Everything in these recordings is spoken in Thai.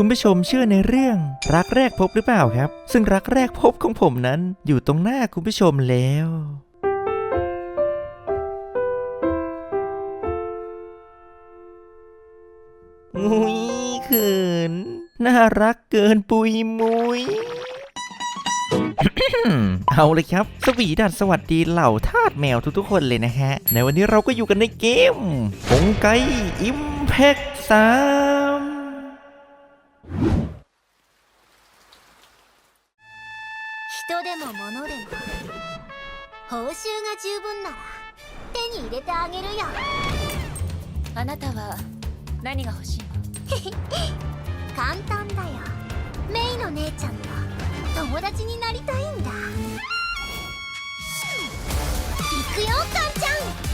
คุณผู้ชมเชื่อในเรื่องรักแรกพบหรือเปล่าครับ ซึ่งรักแรกพบของผมนั้นอยู่ตรงหน้าคุณผู้ชมแล้วงุยเขินน่ารักเกินปุยมุย เอาเลยครับ สวีดัสสวัสดีเหล่าทาสแมวทุกๆคนเลยนะฮะ ในวันนี้เราก็อยู่กันในเกมหงไกอิมแพกสาม が十分なら手に入れてあげるよ。あなたは何が欲しいの？簡単だよ。メイの姉ちゃんと友達になりたいんだ。行くよカンちゃん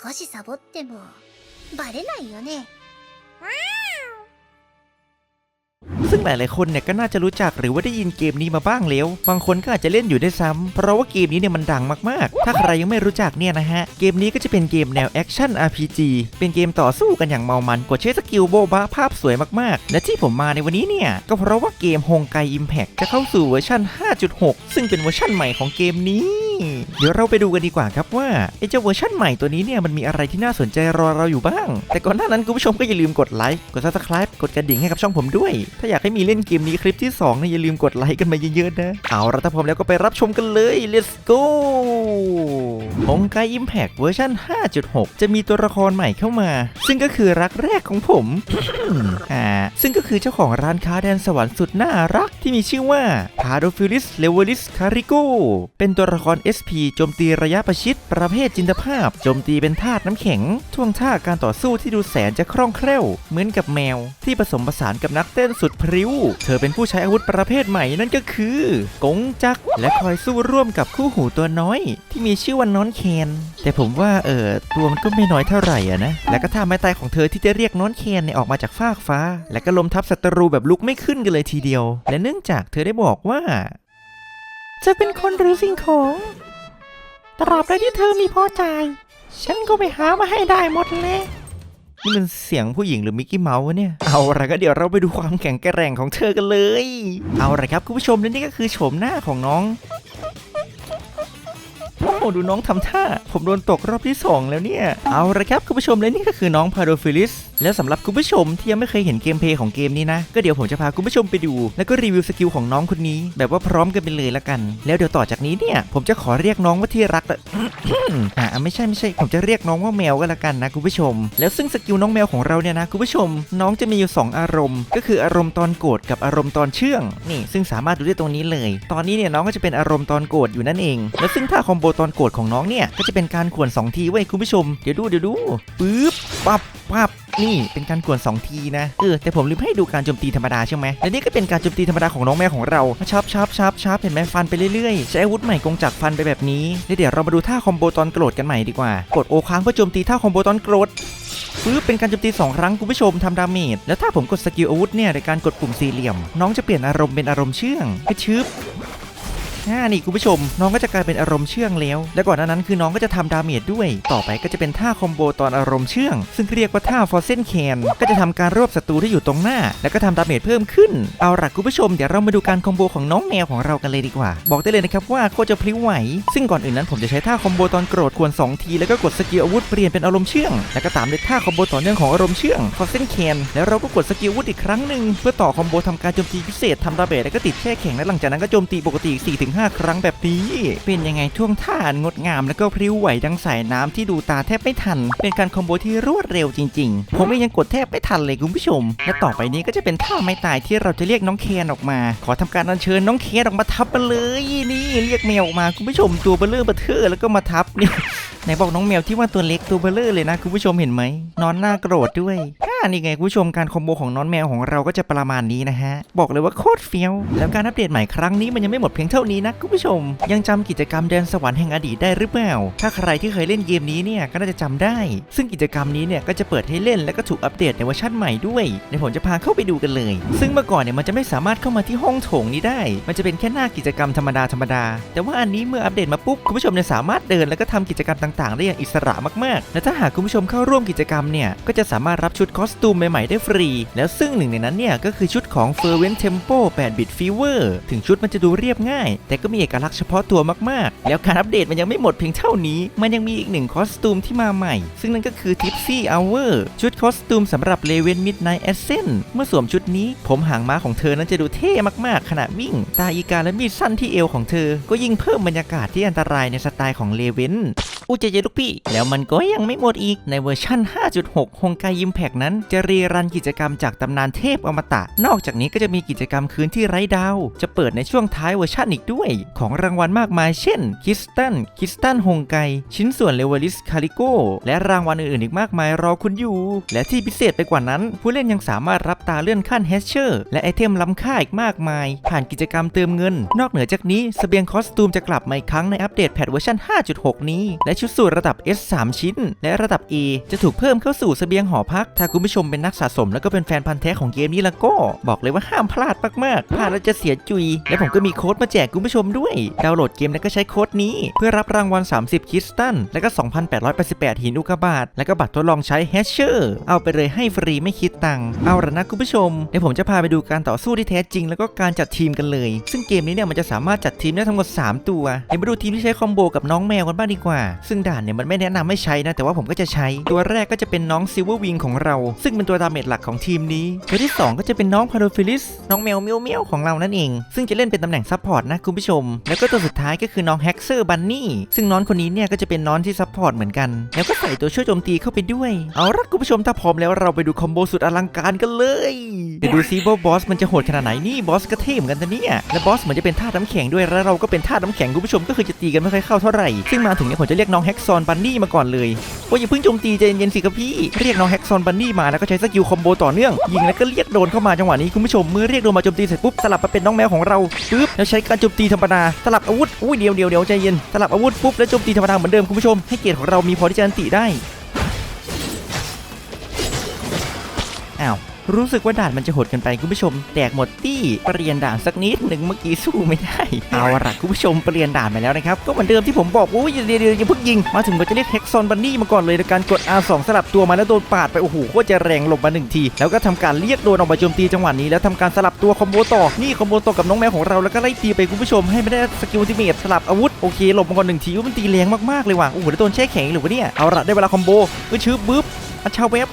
少しサボってもバレないよね ซึ่งหลายๆคนเนี่ยก็น่าจะรู้จักหรือว่าได้ยินเกมนี้มาบ้างแล้ว บางคนก็อาจจะเล่นอยู่ได้วยซ้ำเพราะว่าเกมนี้เนี่ยมันดังมากๆ ถ้าใครยังไม่รู้จักเนี่ยนะฮะ เกมนี้ก็จะเป็นเกมแนวแอคชั่น RPG เป็นเกมต่อสู้กันอย่างเมามัน กดใช้สกิลโบบะภาพสวยมากๆ และที่ผมมาในวันนี้เนี่ย ก็เพราะว่าเกมฮงไกอิมแพกจะเข้าสู่เวอร์ชัน5.6 ซึ่งเป็นเวอร์ชันใหม่ของเกมนี้ เดี๋ยวเราไปดูกันดีกว่าครับว่าไอเจ้าเวอร์ชันใหม่ตัวนี้เนี่ยมันมีอะไรที่น่าสนใจรอเราอยู่บ้าง แต่ก่อนหน้านั้นคุณผู้ชมก็อย่าลืมกดไลค์กด subscribe กดกระดิ่งให้กับช่องผมด้วย ถ้าอยากให้มีเล่นเกมนี้คลิปที่2เนี่ยอย่าลืมกดไลค์กันมาเยอะๆนะเอาละถ้าพร้อมแล้วก็ไปรับชมกันเลย let's go ฮงไกอิมแพกเวอร์ชัน5.6 จะมีตัวละครใหม่เข้ามา ซึ่งก็คือรักแรกของผมอ่าซึ่งก็คือเจ้าของร้านค้าแดนสวรรค์สุดน่ารักที่มีชื่อว่าพาโดฟิลิสเลเวลิสคาริโกเป็นตัวละคร SP โจมตีระยะประชิด ประเภทจินตภาพ โจมตีเป็นธาตุน้ำแข็ง ท่วงท่าการต่อสู้ที่ดูแสนจะคล่องแคล่ว เหมือนกับแมว ที่ผสมผสานกับนักเต้นสุดพริ้ว เธอเป็นผู้ใช้อาวุธประเภทใหม่นั่นก็คือกงจักรและคอยสู้ร่วมกับคู่หูตัวน้อย ที่มีชื่อว่าน้อนแคน แต่ผมว่าเออตัวมันก็ไม่น้อยเท่าไหร่อะนะ และก็ท่าไม้ตายของเธอที่จะเรียกน้อนแคนเนี่ยออกมาจากฟากฟ้า และก็ล้มทับศัตรูแบบลุกไม่ขึ้นกันเลยทีเดียว และเนื่องจากเธอได้บอกว่า จะเป็นคนหรือสิ่งของ ตราบใดที่เธอมีพอใจ ฉันก็ไปหามาให้ได้หมดเลยนี่มันเสียงผู้หญิงหรือมิกกี้เมาส์วะเนี่ย เอาละก็เดี๋ยวเราไปดูความแข็งแกร่งของเธอกันเลย เอาละครับคุณผู้ชมและนี่ก็คือโฉมหน้าของน้อง ดูน้องทำท่า ผมโดนตกรอบที่ 2 แล้วเนี่ย เอาละครับคุณผู้ชมและนี่ก็คือน้องพาโดฟิลิส แล้วสำหรับคุณผู้ชมที่ยังไม่เคยเห็นเกมเพลย์ของเกมนี้นะ ก็เดี๋ยวผมจะพาคุณผู้ชมไปดู แล้วก็รีวิวสกิลของน้องคนนี้ แบบว่าพร้อมกันไปเลยละกัน แล้วเดี๋ยวต่อจากนี้เนี่ย ผมจะขอเรียกน้องว่าที่รักแต่อ่าไม่ใช่ไม่ใช่ ผมจะเรียกน้องว่าแมวก็แล้วกันนะคุณผู้ชม แล้วซึ่งสกิลน้องแมวของเราเนี่ยนะคุณผู้ชม น้องจะมีอยู่ 2 อารมณ์ ก็คืออารมณ์ตอนโกรธกับอารมณ์ตอนเชื่องนี่ซึ่งสามารถดูได้ตรงนี้เลย ตอนนี้เนี่ยน้องก็จะเป็นอารมณ์ตอนโกรธอยู่นั่นเอง แล้วซึ่งท่าคอมโบตอนโกรธของน้องเนี่ย ก็จะเป็นการขวนสองทีไว้ยคุณผู้ชม เดี๋ยวดูเดี๋ยวดูปึ๊บปั๊บปั๊บนี่เป็นการขวนสองทีนะ เออแต่ผมลืมให้ดูการโจมตีธรรมดาใช่ไหมและนี่ก็เป็นการโจมตีธรรมดาของน้องแมวของเราชับชับชับชับเห็นไหมฟันไปเรื่อยๆ ใช้อาวุธใหม่กงจักฟันไปแบบนี้แล้วเดี๋ยวเรามาดูท่าคอมโบตอนโกรธกันใหม่ดีกว่า กดโอค้างเพื่อโจมตีท่าคอมโบตอนโกรธปึ๊บเป็นการโจมตี2ครั้งคุณผู้ชมทำดาเมจแล้วถ้าผมกดสกิลอาวุธเนี่ยในการกดปุ่มสี่เหลี่ยม น้องจะเปลี่ยนอารมณ์เป็นอารมณ์เชื่องให้ชึบ อ่านี่คุณผู้ชม น้องก็จะกลายเป็นอารมณ์เชื่องแล้ว และก่อนหน้านั้นคือน้องก็จะทำดาเมจด้วย ต่อไปก็จะเป็นท่าคอมโบตอนอารมณ์เชื่อง ซึ่งเรียกว่าท่าฟอร์เซนแคนก็จะทำการรวบศัตรูที่อยู่ตรงหน้า แล้วก็ทำดาเมจเพิ่มขึ้น เอาล่ะคุณผู้ชมเดี๋ยวเรามาดูการคอมโบของน้องแมวของเรากันเลยดีกว่า บอกได้เลยนะครับว่าโคจะพลิ้วไหว ซึ่งก่อนอื่นนั้นผมจะใช้ท่าคอมโบตอนโกรธควร2ทีแล้วก็กดสกิลอาวุธเปลี่ยนเป็นอารมณ์เชื่อง แล้วก็ตามด้วยท่าคอมโบต่อเนื่องของอารมณ์เชื่องฟอร์เซนแคนแล้วเราก็กดสกิลอาวุธอีกครั้งหนึ่งเพื่อต่อคอมโบทำการโจมตีพิเศษทำดาเมจแล้วก็ติดแช่แข็งและหลังจากนั้นก็โจมตีปกติอีก4-5 ครั้งแบบนี้ เป็นยังไงท่วงท่านงดงามแล้วก็พริ้วไหวดังสายน้ำที่ดูตาแทบไม่ทัน เป็นการคอมโบที่รวดเร็วจริงๆ ผมเองยังกดแทบไม่ทันเลยคุณผู้ชม และต่อไปนี้ก็จะเป็นท่าไม้ตายที่เราจะเรียกน้องแคนออกมา ขอทำการอัญเชิญน้องแคนออกมาทับมาเลยนี่เรียกแมวออกมาคุณผู้ชมตัวเบลเลอร์เบอเทอร์แล้วก็มาทับนี่ไหนบอกน้องแมวที่ว่าตัวเล็กตัวเบลเลอร์เลยนะคุณผู้ชมเห็นไหมนอนหน้าโกรธด้วย นี่ไงคุณผู้ชมการคอมโบของน้องแมวของเราก็จะประมาณนี้นะฮะ บอกเลยว่าโคตรเฟี้ยว แล้วการอัปเดตใหม่ครั้งนี้มันยังไม่หมดเพียงเท่านี้นะคุณผู้ชม ยังจำกิจกรรมแดนสวรรค์แห่งอดีตได้หรือเปล่า ถ้าใครที่เคยเล่นเกมนี้เนี่ยก็น่าจะจำได้ ซึ่งกิจกรรมนี้เนี่ยก็จะเปิดให้เล่นและก็ถูกอัปเดตในเวอร์ชันใหม่ด้วยเดี๋ยวผมจะพาเข้าไปดูกันเลย ซึ่งเมื่อก่อนเนี่ยมันจะไม่สามารถเข้ามาที่ห้องโถงนี้ได้ มันจะเป็นแค่หน้ากิจกรรมธรรมดาธรรมดา แต่ว่าอันนี้เมื่ออัปเดตมาปุ๊บคุณผู้ชมเนี่ยสามารถเดินแล้วก็ทำกิจกรรมต่าง ๆ ได้อย่างอิสระมากๆ และถ้าหากคุณผู้ชมเข้าร่วมกิจกรรมเนี่ยก็จะสามารถรับชุดคอสสตูมใหม่ๆได้ฟรี แล้วซึ่งหนึ่งในนั้นเนี่ยก็คือชุดของ f e r v e n Tempo 8 bit Fever ถึงชุดมันจะดูเรียบง่าย แต่ก็มีเอกลักษณ์เฉพาะตัวมากๆ แล้วการอัปเดตมันยังไม่หมดเพียงเท่านี้ มันยังมีอีกหนึ่งคอสตูมที่มาใหม่ ซึ่งนั่นก็คือ Tipsy Hour ชุดคอสตูมสำหรับ l e v e n Midnight Ascent เมื่อสวมชุดนี้ ผมหางม้าของเธอนั้นจะดูเท่มากๆ ขณะวิ่ง ตาอีกาและมีดสั้นที่เอวของเธอ ก็ยิ่งเพิ่มบรรยากาศที่อันตรายในสไตล์ของเลเวนอู้ใจเย็นลูกพี่ แล้วมันก็ยังไม่หมดอีกในเวอร์ชั่น 5.6ฮงไกยิมแพกนั้น จะรีรันกิจกรรมจากตำนานเทพอมตะ นอกจากนี้ก็จะมีกิจกรรมคืนที่ไร้ดาว จะเปิดในช่วงท้ายเวอร์ชันอีกด้วย ของรางวัลมากมายเช่นคิสตันคิสตันฮงไกชิ้นส่วนเลเวลิสคาริโกและรางวัลอื่นๆอีกมากมายรอคุณอยู่ และที่พิเศษไปกว่านั้น ผู้เล่นยังสามารถรับตาเลื่อนขั้นแฮชเชอร์และไอเทมล้ำค่าอีกมากมาย ผ่านกิจกรรมเติมเงิน นอกเหนือจากนี้สเสบียงคอสตูมจะกลับมาอีกครั้งในอัปเดตแพทเวอร์ชัน5.6 นี้และชุดสูตรระดับ S 3 ชิ้น และระดับ A จะถูกเพิ่มเข้าสู่เสบียงหอพัก ถ้าคุณผู้ชมเป็นนักสะสม แล้วก็เป็นแฟนพันธ์แท้ของเกมนี้แล้วก็ บอกเลยว่าห้ามพลาดมากๆพลาดแล้วจะเสียจุย และผมก็มีโค้ดมาแจกคุณผู้ชมด้วย ดาวน์โหลดเกมแล้วก็ใช้โค้ดนี้ เพื่อรับรางวัล 30 คริสตัลและก็ 2,888 หินอุกกาบาตและก็บัตรทดลองใช้แฮชเชอร์เอาไปเลยให้ฟรีไม่คิดตังค์เอาละนะคุณผู้ชมเดี๋ยวผมจะพาไปดูการต่อสู้ที่แท้จริง แล้วก็การจัดทีมกันเลย ซึ่งเกมนี้เนี่ยมันจะสามารถจัดทีมได้ทั้งหมด 3 ตัวเดี๋ยวมาดูทีมที่ใช้คอมโบกับน้องแมวกันบ้างดีกว่าซึ่งด่านเนี่ยมันไม่แนะนำให้ใช้นะ แต่ว่าผมก็จะใช้ ตัวแรกก็จะเป็นน้องซิลเวอร์วิงของเรา ซึ่งเป็นตัวดาเมจหลักของทีมนี้ ตัวที่ 2 ก็จะเป็นน้องพาโดฟิลิส น้องแมวเมียวเมียวของเรานั่นเอง ซึ่งจะเล่นเป็นตำแหน่งซัพพอร์ตนะคุณผู้ชม แล้วก็ตัวสุดท้ายก็คือน้องแฮกเซอร์บันนี่ ซึ่งน้องคนนี้เนี่ยก็จะเป็นน้องที่ซัพพอร์ตเหมือนกัน แล้วก็ใส่ตัวช่วยโจมตีเข้าไปด้วย เอาละคุณผู้ชมถ้าพร้อมแล้วเราไปดูคอมโบสุดอลังการกันเลยเดี๋ยวดูซิว่าบอสมันจะโหดขนาดไหนนี่บอสก็เท่เหมือนกันนะเนี่ยและบอสเหมือนจะเป็นท่าน้ำแข็งด้วยแล้วเราก็เป็นท่าน้ำแข็งคุณผู้ชมก็คือจะตีกันไม่ค่อยเข้าเท่าไหร่ซึ่งมาถึงเนี่ยผมจะเรียกน้องแฮกซอนบันนี่มาก่อนเลยโอ้ยอย่าเพิ่งโจมตีใจเย็นๆสิครับพี่ เรียกน้องแฮกซอนบันนี่มาแล้วก็ใช้สกิลคอมโบต่อเนื่องยิงแล้วก็เรียกโดนเข้ามาจังหวะนี้คุณผู้ชมเมื่อเรียกโดนมาโจมตีเสร็จปุ๊บสลับมาเป็นน้องแมวของเราปึ๊บแล้วใช้การโจมตีธรรมดาสลับอาวุธอุ้ยเดียวเดียวเดียวใจเย็นสลับอาวุธปุ๊บแล้วโจมตีธรรมดาเหมือนเดิมคุณผู้ชมให้เกียรติของเรามีพอที่จะอันติได้อ้าว รู้สึกว่าด่านมันจะโหดเกันไปคุณผู้ชม แตกหมดตี้เปลี่ยนด่านสักนิดหนึ่งเมื่อกี้สู้ไม่ได้เอาละคุณผู้ชมเปลี่ยนด่านไปแล้วนะครับก็เหมือนเดิมที่ผมบอกโอ้ยเดี๋ยวเดี๋ยวอย่าเพิ่งยิง มาถึงผมจะเรียกเฮกซอนบันนี่มาก่อนเลยในการกด R2 สลับตัวมาแล้วโดนปาดไปโอ้โหโคตรจะแรงหลบมาหนึ่งที แล้วก็ทำการเรียกโดนออกมาโจมตีจังหวะนี้แล้วทำการสลับตัวคอมโบต่อนี่คอมโบต่อกับน้องแมวของเราแล้วก็ไล่ตีไปคุณผู้ชมให้ไม่ได้สกิลทิเมตสลับอาวุธโอเคหลบมาก่อนหนึ่งทีว่ามันตีแรงมากๆเลยว่ะโอ้โหแล้วโดนแช่แข็งหรือวะเนี่ยเอาละได้เวลาคอมโบก็ชืบบึ๊บอัชชาเว็บ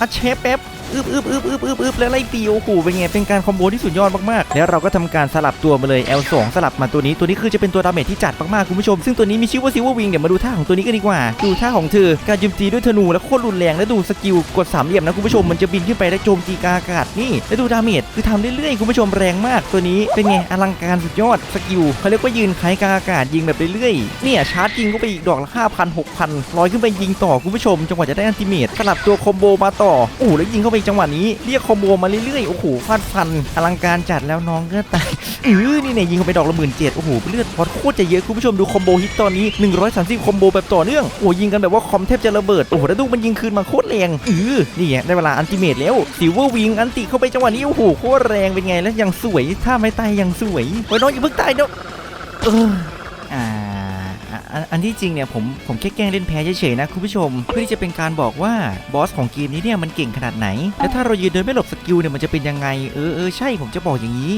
อัชเชฟเป๊บ อึบอึบอึบอึบอึบอึบแล้วไล่ตีโอ้โหเป็นไงเป็นการคอมโบที่สุดยอดมากๆ แล้วเราก็ทำการสลับตัวมาเลย L2 สลับมาตัวนี้ตัวนี้คือจะเป็นตัวดาเมจที่จัดมากๆคุณผู้ชม ซึ่งตัวนี้มีชื่อว่าซิลเวอร์วิงเดี๋ยวมาดูท่าของตัวนี้กันดีกว่า ดูท่าของเธอการโจมตีด้วยธนูแล้วโคตรรุนแรงแล้วดูสกิลกดสามเหลี่ยมนะคุณผู้ชมมันจะบินขึ้นไปแล้วโจมตีกาอากาศนี่แล้วดูดาเมจคือทำเรื่อยๆคุณผู้ชมแรงมากตัวนี้เป็นไงอลังการสุดยอดสกิลเขาเรียกว่ายืนไขกลางอากาศยิงแบบเรื่อยๆเนี่ยชาร์จยิงก็ไปอีกดอกละห้าพันหกพันลอยขึ้นไปยิงต่อคุณผู้ชมจังหวะจะได้อันติเมตสลับตัวคอมโบมาต่อโอ้โหแล้วยิงเข้าไปจังหวะนี้เรียกคอมโบมาเรื่อยๆ โอ้โหฟาดฟันอลังการจัดแล้วน้องก็ตายเออนี่เนี่ยยิงเข้าไปดอกละหมื่นเจ็ดโอ้โหเลือดพอดโคตรจะเยอะคุณผู้ชมดูคอมโบฮิตตอนนี้ 130 คอมโบแบบต่อเนื่องโอ้ยิงกันแบบว่าคอมแทบจะระเบิดโอ้โหแล้วดูมันยิงคืนมาโคตรแรงเออนี่ไงได้เวลาอันติเมตแล้วซิลเวอร์วิงอันติเข้าไปจังหวะนี้โอ้โหโคตรแรงเป็นไงแล้วยังสวยถ้าไม่ตายยังสวยโอ้ยน้องอย่าเพิ่งตายเดี๋ยวเออ อ่าอะอันอันที่จริงเนี่ยผมผมแค่แกล้งเล่นแพ้เฉยๆนะคุณผู้ชม เพื่อที่จะเป็นการบอกว่าบอสของเกมนี้เนี่ยมันเก่งขนาดไหน แล้วถ้าเรายืนเดินไม่หลบสกิลเนี่ยมันจะเป็นยังไง เออเออใช่ผมจะบอกอย่างนี้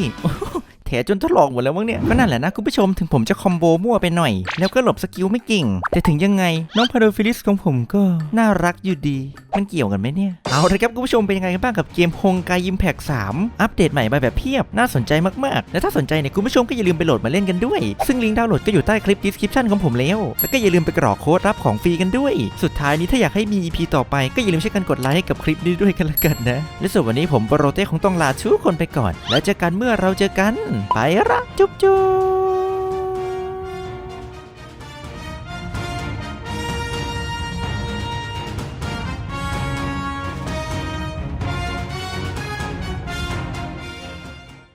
แถจนทดลองหมดแล้วมั้งเนี่ย ก็นั่นแหละนะคุณผู้ชมถึงผมจะคอมโบมั่วไปหน่อย แล้วก็หลบสกิลไม่เก่ง แต่ถึงยังไง น้องพาโดฟิลิสของผมก็น่ารักอยู่ดี มันเกี่ยวกันไหมเนี่ย เอาละครับคุณผู้ชมเป็นยังไงกันบ้างกับเกมฮงกายิมแพก3อัปเดตใหม่มาแบบเพียบน่าสนใจมากๆ และถ้าสนใจเนี่ยคุณผู้ชมก็อย่าลืมไปโหลดมาเล่นกันด้วย ซึ่งลิงก์ดาวน์โหลดก็อยู่ใต้คลิป description ของผมแล้ว แล้วก็อย่าลืมไปกรอกโค้ดรับของฟรีกันด้วย สุดท้ายนี้ถ้าอยากให้มี EP ต่อไปก็อย่าลืมช่วยกันกดไลค์ให้กับคลิปนี้ด้วยกันละกันนะ และส่วนวันนี้ผมโปรเต้คงต้องลาทุกคนไปก่อน แล้วเจอกันเมื่อเราเจอกันไปละจุ๊บจุ๊บ